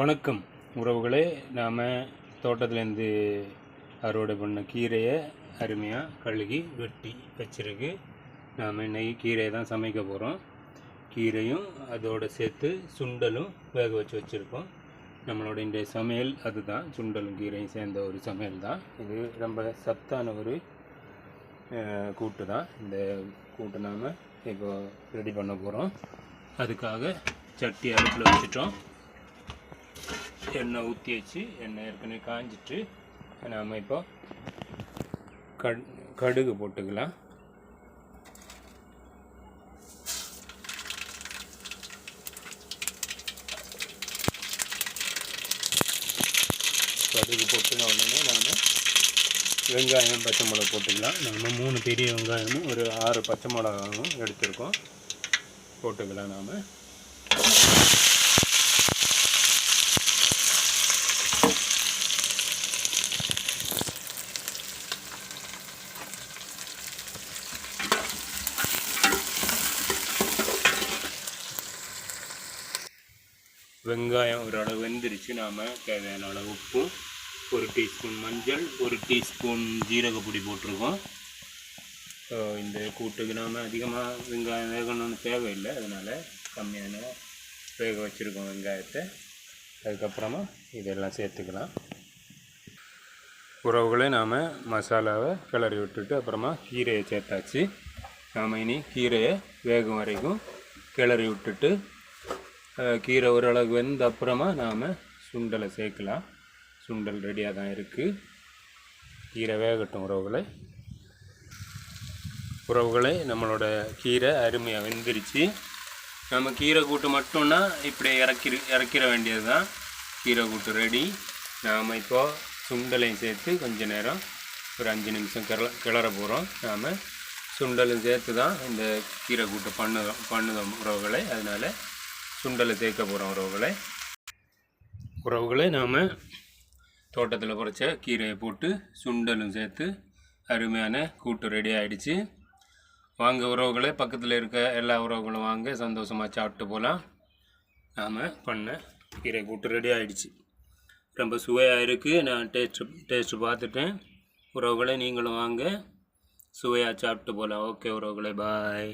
வணக்கம் உறவுகளே. நாம் தோட்டத்துலேருந்து அறுவடை பண்ண கீரையை அருமையாக கழுகி வெட்டி வச்சிருக்கு. நாம் இன்னைக்கு கீரையை தான் சமைக்க போகிறோம் கீரையும் அதோடு சேர்த்து சுண்டலும் வேக வச்சு வச்சுருக்கோம். நம்மளோட இன்றைய சமையல் அதுதான். சுண்டலும் கீரையும் சேர்ந்த ஒரு சமையல் தான். இது ரொம்ப சத்தான ஒரு கூட்டு தான். இந்த கூட்டு நாம் இப்போ ரெடி பண்ண போகிறோம் அதுக்காக சட்டி அடுப்பில் வச்சுட்டோம். எண்ணெய் ஊற்றி வச்சு எண்ணெய் ஏற்கனவே காஞ்சிட்டு நாம் இப்போ கட் கடுகு போட்டுக்கலாம். கடுகு போட்டுன உடனே நாம் வெங்காயம் பச்சை மிளகா போட்டுக்கலாம். நம்ம மூணு பெரிய வெங்காயமும் ஒரு ஆறு பச்சை மிளகாவும் எடுத்திருக்கோம். போட்டுக்கலாம் நாம். வெங்காயம் ஓரளவு வெந்துருச்சு. நாம் தேவையான அளவு உப்பு ஒரு டீஸ்பூன் மஞ்சள் ஒரு டீஸ்பூன் ஜீரகப்பொடி போட்டிருக்கோம். இந்த கூட்டுக்கு நாம் அதிகமாக வெங்காயம் வேகணும்னு தேவையில்லை. அதனால் கம்மியான வேக வச்சுருக்கோம் வெங்காயத்தை. அதுக்கப்புறமா இதெல்லாம் சேர்த்துக்கலாம். உறவுகளை நாம் மசாலாவை கிளறி விட்டுட்டு அப்புறமா கீரையை சேர்த்தாச்சு. நாம் இனி கீரையை வேகும் வரைக்கும் கிளறி விட்டுட்டு கீரை ஓரளவுக்கு வெந்த அப்புறமா நாம் சுண்டலை சேர்க்கலாம். சுண்டல் ரெடியாக தான் இருக்குது கீரை வேகட்டும் உறவுகளை. உறவுகளை நம்மளோட கீரை அருமையாக வெந்துருச்சு. நம்ம கீரை கூட்டு மட்டும்னா இப்படி இறக்கி இறக்கிற வேண்டியது தான் கீரை கூட்டு ரெடி நாம் இப்போ சுண்டலையும் சேர்த்து கொஞ்ச நேரம் ஒரு அஞ்சு நிமிஷம் கிள கிளற போகிறோம் நாம் சுண்டலும் சேர்த்து தான் இந்த கீரை கூட்டு பண்ணுதோம் பண்ணுதோம் உறவுகளை. அதனால் சுண்டலை சேர்க்க போகிறோம் உறவுகளை. உறவுகளை நாம் தோட்டத்தில் பறிச்ச கீரையை போட்டு சுண்டலும் சேர்த்து அருமையான கூட்டு ரெடி ஆயிடுச்சு. வாங்க உறவுகளே பக்கத்தில் இருக்க எல்லா உறவுகளும் வாங்க சந்தோஷமாக சாப்பிட்டு போகலாம் நாம் பண்ண கீரை கூட்டு ரெடி ஆயிடுச்சு. ரொம்ப சுவையாக இருக்குது நான் டேஸ்ட்டு டேஸ்ட்டு பார்த்துட்டேன். உறவுகளை நீங்களும் வாங்க. சுவையாக சாப்பிட்டு போகலாம் ஓகே உறவுகளே பாய்